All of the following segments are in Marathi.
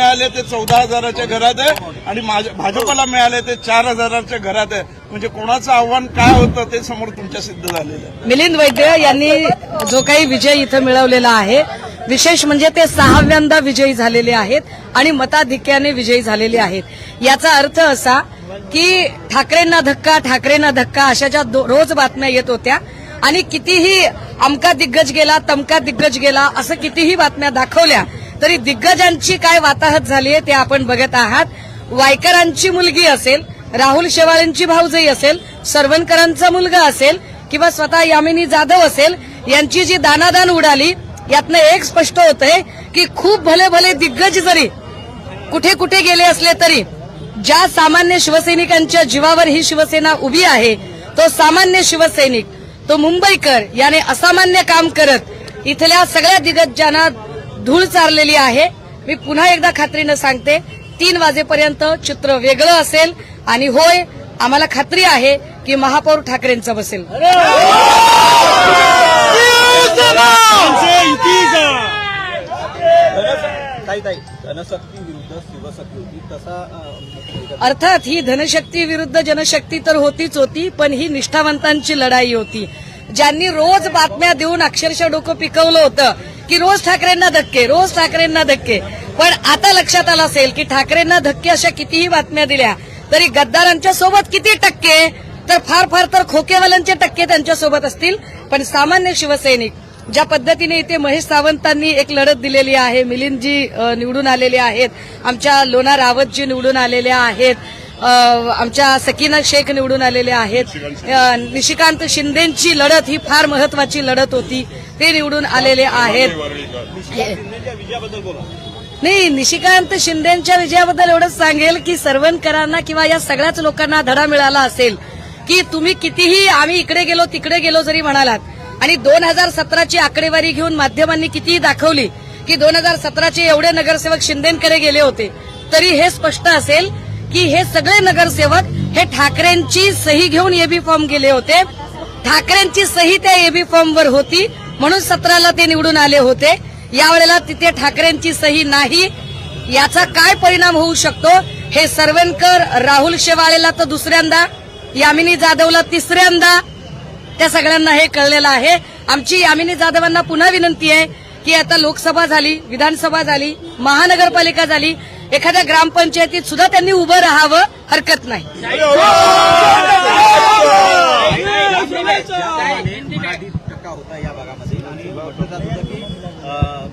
मिळाले ते चौदा हजाराच्या घरात आहे आणि माझ्या- भाजपला मिळाले ते चार हजाराच्या घरात आहे. म्हणजे कोणाचं आव्हान काय होतं ते समोर तुमच्या सिद्ध झालेलं आहे. मिलिंद वैद्य यांनी जो काही विजय इथं मिळवलेला आहे विशेष म्हणजे ते सहाव्यांदा विजयी झालेले आहेत आणि मताधिक्याने विजयी झालेले आहेत. याचा अर्थ असा की ठाकरेंना धक्का ठाकरेंना धक्का अशा ज्या दो- रोज बातम्या येत होत्या आणि कितीही अमका दिग्गज गेला तमका दिग्गज गेला असं कितीही बातम्या दाखवल्या तरी दिग्गजांची काय वाताहत झाली आहे ते आपण बघत आहात. वायकरांची मुलगी असेल राहुल शेवाळेंची भाऊजई असेल सरवणकरांचा मुलगा असेल किंवा स्वतः यामिनी जाधव असेल यांची जी दानादान उडाली यातनं एक स्पष्ट होतंय की खूप भले भले दिग्गज जरी कुठे कुठे गेले असले तरी ज्या सामान्य शिवसैनिकांच्या जीवावर ही शिवसेना उभी आहे तो सामान्य शिवसैनिक तो मुंबईकर याने असामान्य काम करत इथल्या सगळ्या दिग्गजांना धूळ चारलेली आहे. मी पुन्हा एकदा खात्रीनं सांगते तीन वाजेपर्यंत चित्र वेगळं असेल आणि होय आम्हाला खात्री आहे की महापौर ठाकरेंचं बसेल. अर्थात ही धनशक्ती विरुद्ध जनशक्ती तर होतीच होती पण ही निष्ठावंतांची लढाई होती. ज्यांनी रोज बातम्या देऊन अक्षरशः डोकं पिकवलं होतं की रोज ठाकरेंना धक्के रोज ठाकरेंना धक्के. पण आता लक्षात आलं असेल की ठाकरेंना धक्के अशा कितीही बातम्या दिल्या तरी गद्दारांच्या सोबत किती टक्के? तर फार फार तर खोकेवाल्यांचे टक्के त्यांच्यासोबत असतील. पण सामान्य शिवसैनिक ज्या पद्धतीने इथे महेश सावंतांनी एक लढत दिलेली आहे मिलिंदजी निवडून आलेले आहेत आमच्या लोना रावतजी निवडून आलेल्या आहेत आमच्या सकीना शेख निवडून आलेले आहेत. निशिकांत शिंदेची लढत ही फार महत्वाची लढत होती. ते निवडून आलेले आहेत. नाही निशिकांत शिंदेच्या विजयाबद्दल एवढंच सांगेल की सरवणकरांना किंवा या सगळ्याच लोकांना धडा मिळाला असेल की तुम्ही कितीही आम्ही इकडे गेलो तिकडे गेलो जरी म्हणालात आणि दोन हजार सतराची आकडेवारी घेऊन माध्यमांनी कितीही दाखवली की दोन हजार सतराचे एवढे नगरसेवक शिंदेकडे गेले होते तरी हे स्पष्ट असेल की हे सगळे नगरसेवक हे ठाकरेंची सही घेऊन एबी फॉर्म गेले होते. ठाकरेंची सही त्या एबी फॉर्मवर होती. म्हणून सतराला ते निवडून आले होते. यावेळेला तिथे ठाकरेंची सही नाही. याचा काय परिणाम होऊ शकतो? हे सर्वेंकर राहुल शेवाळेला तर दुसऱ्यांदा यामिनी जाधवला तिसऱ्यांदा. त्या सगळ्यांना हे कळलेलं आहे. आमची यामिनी जाधवांना पुन्हा विनंती आहे की आता लोकसभा झाली विधानसभा झाली महानगरपालिका झाली एखाद्या ग्रामपंचायतीत सुद्धा त्यांनी उभं राहावं हरकत नाही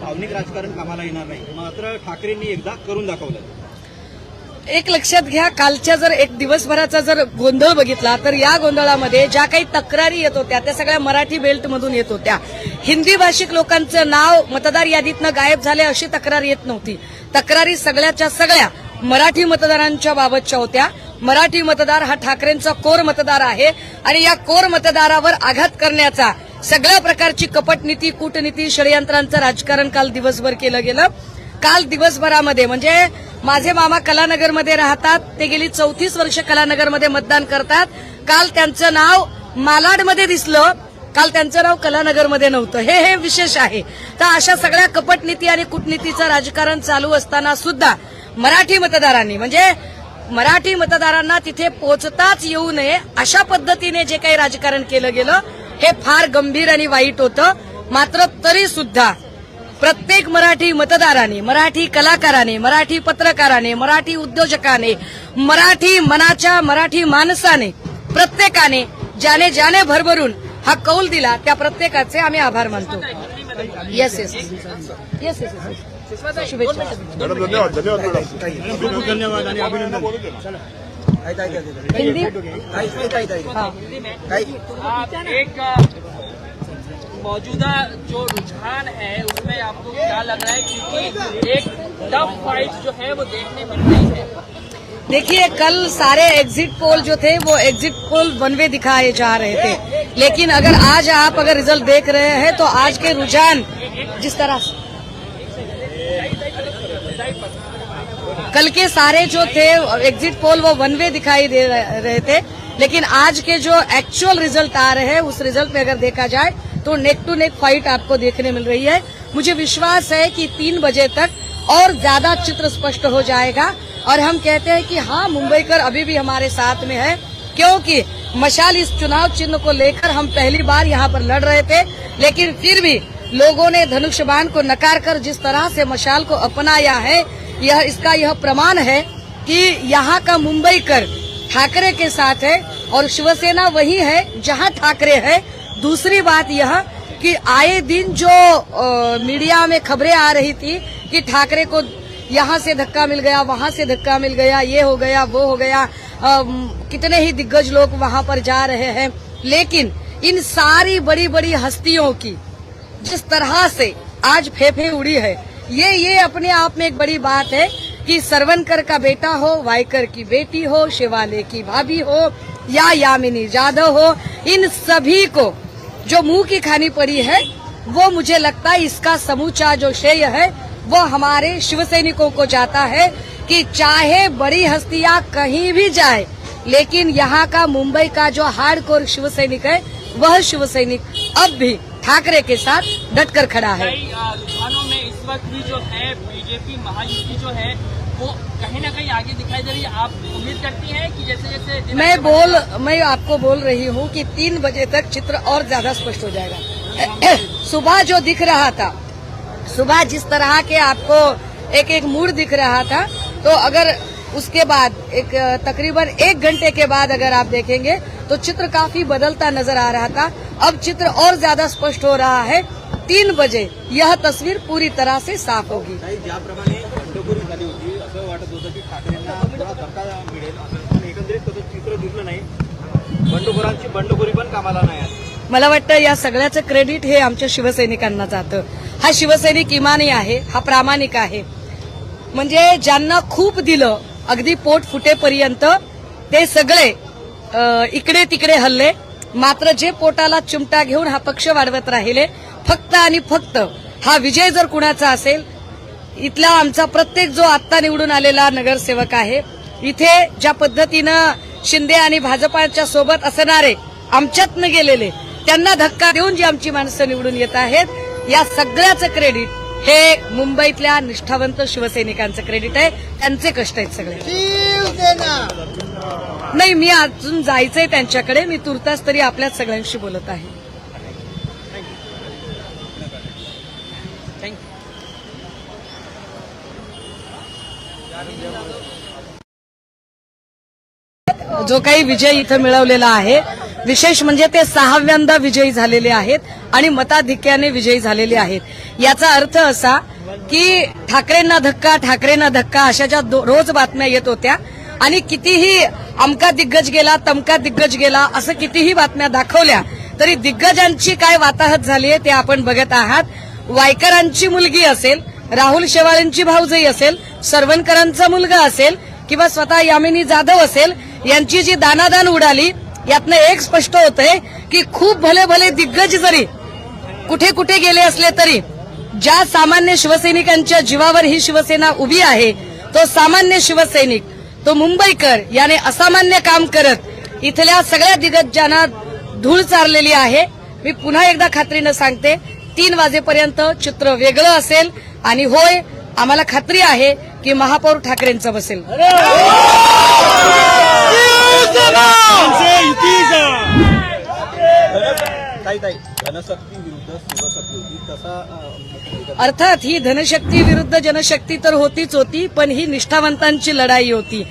भावनिक राजकारण कामाला येणार नाही मात्र ठाकरेंनी एकदा करून दाखवलं एक लक्षात घ्या कालच्या जर एक दिवसभराचा जर गोंधळ बघितला तर या गोंधळामध्ये ज्या काही तक्रारी येत होत्या त्या सगळ्या मराठी बेल्टमधून येत होत्या. हिंदी भाषिक लोकांचं नाव मतदार यादीतनं गायब झाले अशी तक्रार येत नव्हती. तक्रारी सगळ्याच्या सगळ्या मराठी मतदारांच्या बाबतच्या होत्या. मराठी मतदार हा ठाकरेंचा कोर मतदार आहे आणि या कोर मतदारावर आघात करण्याचा सगळ्या प्रकारची कपटनीती कूटनीती षडयंत्रांचं राजकारण काल दिवसभर केलं गेलं. काल दिवसभरामध्ये म्हणजे माझे मामा कलानगरमध्ये राहतात ते गेली चौतीस वर्ष कलानगरमध्ये मतदान करतात. काल त्यांचं नाव मालाडमध्ये दिसलं. काल त्यांचं नाव कलानगरमध्ये नव्हतं. हे हे विशेष आहे. तर अशा सगळ्या कपटनीती आणि कूटनीतीचं राजकारण चालू असताना सुद्धा मराठी मतदारांनी म्हणजे मराठी मतदारांना तिथे पोचताच येऊ नये अशा पद्धतीने जे काही राजकारण केलं गेलं हे फार गंभीर आणि वाईट होतं. मात्र तरी सुद्धा प्रत्येक मराठी मतदाराने मराठी कलाकाराने मराठी पत्रकाराने मराठी उद्योजकाने मराठी मनाच्या मराठी माणसाने प्रत्येकाने ज्याने ज्याने भरभरून हा कौल दिला त्या प्रत्येकाचे आम्ही आभार मानतो. येस येस येस येस शुभेच्छा. धन्यवाद धन्यवाद ताई हिंदी? हाँ. एक मौजूदा जो रुझान है, उसमें आपको क्या लग रहा है? क्योंकि एक टफ फाइट जो है, वो देखने मिल रही है। देखिए, कल सारे एग्जिट पोल जो थे, वो एग्जिट पोल वन वे दिखाए जा रहे थे। लेकिन अगर आज आप अगर रिज़ल्ट देख रहे हैं तो आज के रुझान जिस तरह से कल के सारे जो थे एग्जिट पोल वो वन वे दिखाई दे रहे थे। लेकिन आज के जो एक्चुअल रिज़ल्ट आ रहे हैं, उस रिज़ल्ट में अगर देखा जाए तो नेक टू नेक फाइट आपको देखने मिल रही है। मुझे विश्वास है कि तीन बजे तक और ज़्यादा चित्र स्पष्ट हो जाएगा। और हम कहते हैं कि हाँ मुंबईकर अभी भी हमारे साथ में है, क्योंकि मशाल इस चुनाव चिन्ह को लेकर हम पहली बार यहाँ पर लड़ रहे थे, लेकिन फिर भी लोगों ने धनुष बाण को नकार कर जिस तरह से मशाल को अपनाया है, यह इसका यह प्रमाण है कि यहाँ का मुंबई कर ठाकरे के साथ है और शिवसेना वही है जहाँ ठाकरे है। दूसरी बात यह कि आए दिन जो अ, मीडिया में खबरें आ रही थी कि ठाकरे को यहाँ से धक्का मिल गया वहाँ से धक्का मिल गया ये हो गया वो हो गया अम, कितने ही दिग्गज लोग वहाँ पर जा रहे हैं। लेकिन इन सारी बड़ी बड़ी हस्तियों की जिस तरह से आज फेफे उड़ी है ये ये अपने आप में एक बड़ी बात है कि सरवनकर का बेटा हो वाइकर की बेटी हो शिवाले की भाभी हो या यामिनी जाधव हो इन सभी को जो मुँह की खानी पड़ी है, वो मुझे लगता है इसका समूचा जो श्रेय है, वो हमारे शिव सैनिकों को जाता है कि चाहे बड़ी हस्तियाँ कहीं भी जाए, लेकिन यहाँ का मुंबई का जो हार्ड कोर शिव सैनिक है, वह शिव सैनिक अब भी ठाकरे के साथ डटकर खड़ा है। में इस वक्त भी जो है, बीजेपी महायुति जो है वो कहीं ना कहीं आगे दिखाई दे रही है। आप उम्मीद करती हैं कि जैसे जैसे मैं बोल मैं आपको बोल रही हूँ कि तीन बजे तक चित्र और ज़्यादा स्पष्ट हो जाएगा। सुबह जो दिख रहा था सुबह जिस तरह के आपको एक एक मूड दिख रहा था तो अगर उसके बाद एक तकरीबन एक घंटे के बाद अगर आप देखेंगे तो चित्र काफ़ी बदलता नज़र आ रहा था। अब चित्र और ज़्यादा स्पष्ट हो रहा है। तीन बजे यह तस्वीर पूरी तरह से साफ़ होगी। वाटत होतं की ठाकरेंना थोडा धक्का मिळेल पण एकंदरीत तसं चित्र दिसलं नाही. बंडखोरांची बंडखोरी पण कामाला नाही आली. मला वाटतं या सगळ्याचं क्रेडिट हे आमच्या शिवसैनिकांना जातं. हा शिवसैनिक इमानी आहे हा प्रामाणिक आहे. म्हणजे ज्यांना खूप दिलं अगदी पोट फुटेपर्यंत ते सगळे इकडे तिकडे हल्ले. मात्र जे पोटाला चिमटा घेऊन हा पक्ष वाढवत राहिले फक्त आणि फक्त हा विजय जर कुणाचा असेल इथला आमचा प्रत्येक जो आत्ता निवडून आलेला नगरसेवक आहे इथे ज्या पद्धतीनं शिंदे आणि भाजपाच्या सोबत असणारे आमच्यातनं गेलेले त्यांना धक्का देऊन जी आमची माणसं निवडून येत आहेत या सगळ्याचं क्रेडिट हे मुंबईतल्या निष्ठावंत शिवसैनिकांचं क्रेडिट आहे. त्यांचे कष्ट आहेत सगळे. नाही मी अजून जायचंय त्यांच्याकडे. मी तुर्तास तरी आपल्याच सगळ्यांशी बोलत आहे. जो काही विजय इथं मिळवलेला आहे विशेष म्हणजे ते सहाव्यांदा विजयी झालेले आहेत आणि मताधिक्याने विजयी झालेले आहेत. याचा अर्थ असा की ठाकरेंना धक्का ठाकरेंना धक्का अशा ज्या दो- रोज बातम्या येत होत्या आणि कितीही अमका दिग्गज गेला तमका दिग्गज गेला असं कितीही बातम्या दाखवल्या तरी दिग्गजांची काय वाताहत झाली आहे ते आपण बघत आहात. वायकरांची मुलगी असेल राहुल शेवाळेंची भाऊजई असेल सरवणकरांचा मुलगा असेल किंवा स्वतः यामिनी जाधव असेल यांची जी दानादान उडाली यातनं एक स्पष्ट होतंय की खूप भले भले दिग्गज जरी कुठे कुठे गेले असले तरी ज्या सामान्य शिवसैनिकांच्या जीवावर ही शिवसेना उभी आहे तो सामान्य शिवसैनिक तो मुंबईकर याने असामान्य काम करत इथल्या सगळ्या दिग्गजांना धूळ चारलेली आहे. मी पुन्हा एकदा खात्रीनं सांगते तीन वाजेपर्यंत चित्र वेगळं असेल आणि होय आम्हाला खात्री आहे की महापौर ठाकरेंचं बसेल. अर्थात ही धनशक्ती विरुद्ध जनशक्ती तर होतीच होती पण ही निष्ठावंतांची लढाई होती.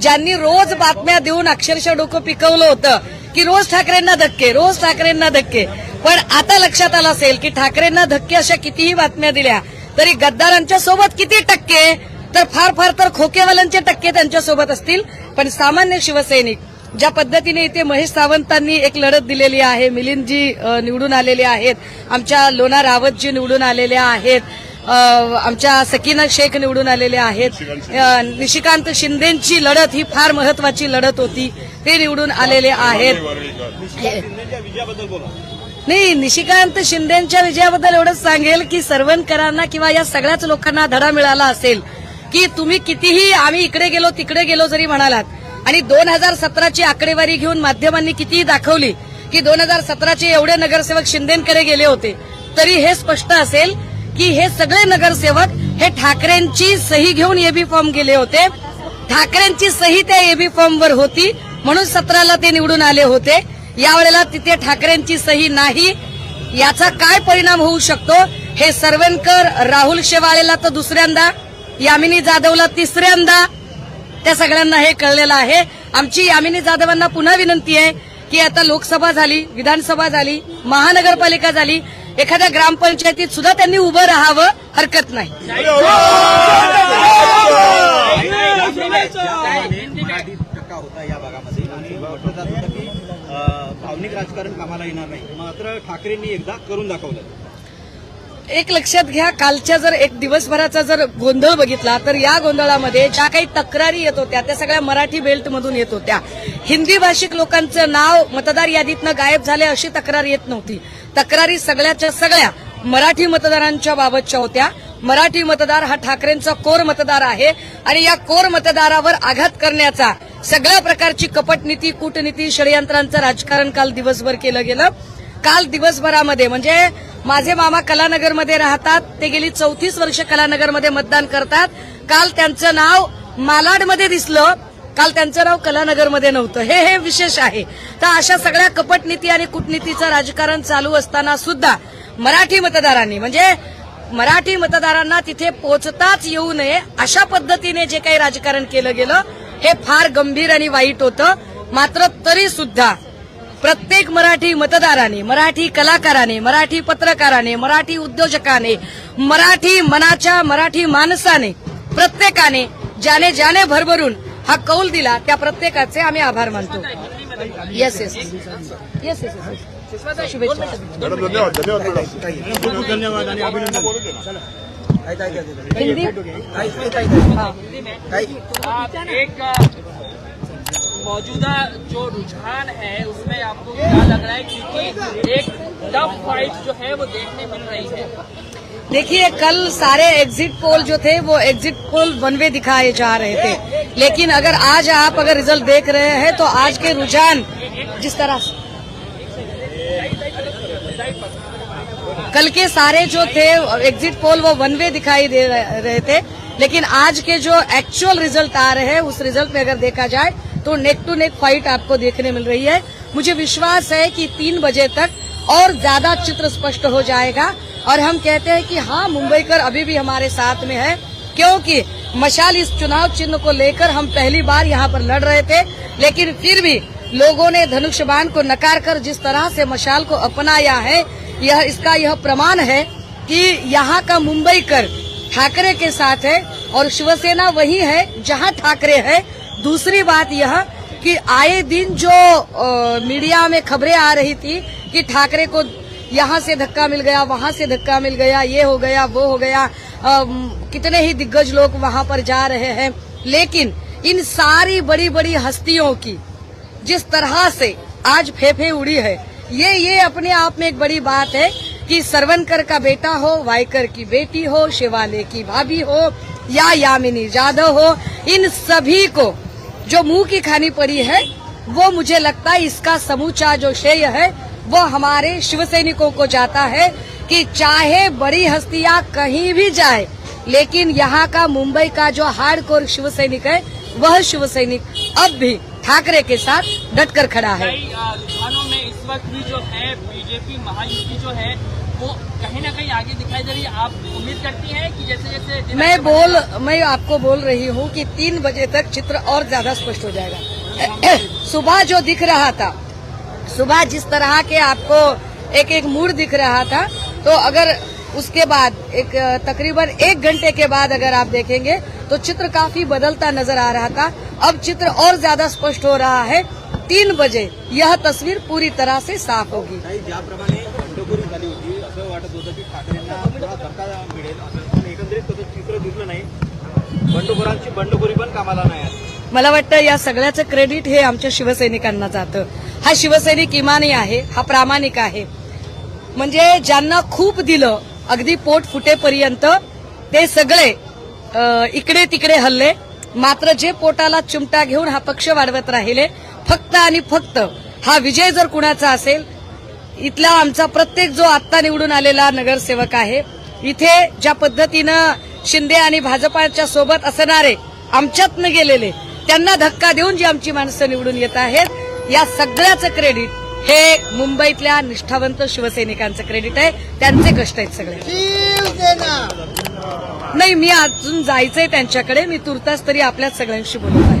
ज्यांनी रोज बातम्या देऊन अक्षरशः डोकं पिकवलं होतं की रोज ठाकरेंना धक्के रोज ठाकरेंना धक्के. पण आता लक्षात आलं असेल की ठाकरेंना धक्के अशा कितीही बातम्या दिल्या तरी गद्दारांच्या सोबत किती टक्के तर फार फार तर खोकेवाल्यांचे टक्के त्यांच्यासोबत असतील पण सामान्य शिवसैनिक ज्या पद्धतीने इथे महेश सावंतांनी एक लढत दिलेली आहे मिलिंदजी निवडून आलेले आहेत आमच्या लोणार रावतजी निवडून आलेल्या आहेत आमच्या सकीना शेख निवडून आलेले आहेत निशिकांत शिंदेची लढत ही फार महत्वाची लढत होती ते निवडून आलेले आहेत नाही निशिकांत शिंदेच्या विजयाबद्दल एवढंच सांगेल की सर्वणकरांना किंवा या सगळ्याच लोकांना धडा मिळाला असेल की तुम्ही कितीही आम्ही इकडे गेलो तिकडे गेलो जरी म्हणालात आणि दोन हजार सतराची आकडेवारी घेऊन माध्यमांनी कितीही दाखवली की दोन हजार सतराचे एवढे नगरसेवक शिंदेकडे गेले होते तरी हे स्पष्ट असेल की हे सगळे नगरसेवक हे ठाकरेंची सही घेऊन एबी फॉर्म गेले होते. ठाकरेंची सही त्या एबी फॉर्मवर होती म्हणून सतराला ते निवडून आले होते. यावेळेला तिथे ठाकरेंची सही नाही. याचा काय परिणाम होऊ शकतो? हे सरवणकर राहुल शेवाळेला तर दुसऱ्यांदा यामिनी जाधवला तिसऱ्यांदा. त्या सगळ्यांना हे कळलेलं आहे. आमची यामिनी जाधवांना पुन्हा विनंती आहे की आता लोकसभा झाली विधानसभा झाली महानगरपालिका झाली एखाद्या ग्रामपंचायतीत सुद्धा त्यांनी उभं राहावं हरकत नाही मराठी टक्का होता या भागामध्ये आणि म्हटलं जात होतं की अं, भावनिक राजकारण कामाला येणार नाही. मात्र ठाकरेंनी एकदा करून दाखवलं. एक लक्षात घ्या कालच्या जर एक दिवसभराचा जर गोंधळ बघितला तर या गोंधळामध्ये ज्या काही तक्रारी येत होत्या त्या सगळ्या मराठी बेल्टमधून येत होत्या. हिंदी भाषिक लोकांचं नाव मतदार यादीतनं गायब झाले अशी तक्रार येत नव्हती. तक्रारी सगळ्याच्या सगळ्या मराठी मतदारांच्या बाबतच्या होत्या. मराठी मतदार हा ठाकरेंचा कोर मतदार आहे आणि या कोर मतदारावर आघात करण्याचा सगळ्या प्रकारची कपटनीती कूटनीती षडयंत्रांचं राजकारण काल दिवसभर केलं गेलं. काल दिवसभरामध्ये म्हणजे माझे मामा कलानगरमध्ये राहतात ते गेली चौतीस वर्ष कलानगरमध्ये मतदान करतात. काल त्यांचं नाव मालाडमध्ये दिसलं. काल त्यांचं नाव कलानगरमध्ये नव्हतं. हे हे विशेष आहे. तर अशा सगळ्या कपटनीती आणि कूटनीतीचं राजकारण चालू असताना सुद्धा मराठी मतदारांनी म्हणजे मराठी मतदारांना तिथे पोचताच येऊ नये अशा पद्धतीने जे काही राजकारण केलं गेलं हे फार गंभीर आणि वाईट होतं. मात्र तरी सुद्धा प्रत्येक मराठी मतदाराने मराठी कलाकाराने मराठी पत्रकाराने मराठी उद्योजकाने मराठी मनाच्या मराठी माणसाने प्रत्येकाने ज्याने ज्याने भरभरून हा कौल दिला त्या प्रत्येकाचे आम्ही आभार मानतो. येस येस येस येस शुभेच्छा धन्यवाद धन्यवाद हिंदी? हाँ। एक मौजूदा जो रुझान है उसमें आपको क्या लग रहा है? क्योंकि एक टफ फाइट जो है वो देखने मिल रही है। देखिए कल सारे एग्जिट पोल जो थे वो एग्जिट पोल वन वे दिखाए जा रहे थे। लेकिन अगर आज आप अगर रिज़ल्ट देख रहे हैं तो आज के रुझान जिस तरह से कल के सारे जो थे एग्जिट पोल वो वन वे दिखाई दे रहे थे। लेकिन आज के जो एक्चुअल रिज़ल्ट आ रहे हैं, उस रिज़ल्ट में अगर देखा जाए तो नेक टू नेक फाइट आपको देखने मिल रही है। मुझे विश्वास है कि तीन बजे तक और ज़्यादा चित्र स्पष्ट हो जाएगा। और हम कहते हैं कि हाँ मुंबईकर अभी भी हमारे साथ में है, क्योंकि मशाल इस चुनाव चिन्ह को लेकर हम पहली बार यहाँ पर लड़ रहे थे, लेकिन फिर भी लोगों ने धनुष बाण को नकार कर जिस तरह से मशाल को अपनाया है यह इसका यह प्रमाण है कि यहाँ का मुंबई कर ठाकरे के साथ है और शिवसेना वही है जहाँ ठाकरे है। दूसरी बात यह कि आए दिन जो अ, मीडिया में खबरें आ रही थी कि ठाकरे को यहाँ से धक्का मिल गया वहाँ से धक्का मिल गया ये हो गया वो हो गया अम, कितने ही दिग्गज लोग वहाँ पर जा रहे हैं। लेकिन इन सारी बड़ी बड़ी हस्तियों की जिस तरह से आज फेफे उड़ी है ये ये अपने आप में एक बड़ी बात है कि सरवनकर का बेटा हो, वाइकर की बेटी हो शिवाले की भाभी हो, या यामिनी जाधव हो, इन सभी को जो मुँह की खानी पड़ी है, वो मुझे लगता है इसका समूचा जो श्रेय है, वो हमारे शिव सैनिकों को जाता है कि चाहे बड़ी हस्तियाँ कहीं भी जाए, लेकिन यहाँ का मुंबई का जो हार्ड कोर शिव सैनिक है, वह शिव सैनिक अब भी ठाकरे के साथ डटकर खड़ा है। इस वक्त भी जो है बीजेपी महायुति जो है वो कहीं ना कहीं आगे दिखाई दे रही है। आप उम्मीद करती हैं कि जैसे जैसे मैं बोल मैं आपको बोल रही हूँ कि तीन बजे तक चित्र और ज़्यादा स्पष्ट हो जाएगा। सुबह जो दिख रहा था सुबह जिस तरह के आपको एक एक मूड दिख रहा था तो अगर उसके बाद एक तकरीबन एक घंटे के बाद अगर आप देखेंगे तो चित्र काफ़ी बदलता नज़र आ रहा था। अब चित्र और ज़्यादा स्पष्ट हो रहा है। तीन बजे यह तस्वीर पूरी तरह से साफ होगी। काही ज्याप्रमाणे बंडखोरी झाली होती असं वाटत होतं की ठाकरेंना थोडा धक्का मिळेल असं. पण एकंदरीत तसं चित्र दिसलं नाही. बंडखोरांची बंडखोरी पण कामाला नाही आली. मला वाटतं या सगळ्याचं क्रेडिट हे आमच्या शिवसैनिकांना जातं. हा शिवसैनिक इमानी आहे हा प्रामाणिक आहे. म्हणजे ज्यांना खूप दिलं अगदी पोट फुटेपर्यंत ते सगळे इकडे तिकडे हल्ले. मात्र जे पोटाला चिमटा घेऊन हा पक्ष वाढवत राहिले फक्त आणि फक्त हा विजय जर कुणाचा असेल इथला आमचा प्रत्येक जो आत्ता निवडून आलेला नगरसेवक आहे इथे ज्या पद्धतीनं शिंदे आणि भाजपाच्या सोबत असणारे आमच्यातनं गेलेले त्यांना धक्का देऊन जी आमची माणसं निवडून येत आहेत या सगळ्याचं क्रेडिट हे मुंबईतल्या निष्ठावंत शिवसैनिकांचं क्रेडिट आहे. त्यांचे कष्ट आहेत सगळे. नाही मी अजून जायचंय त्यांच्याकडे मी तुर्तास तरी आपल्याच सगळ्यांशी बोलत आहे.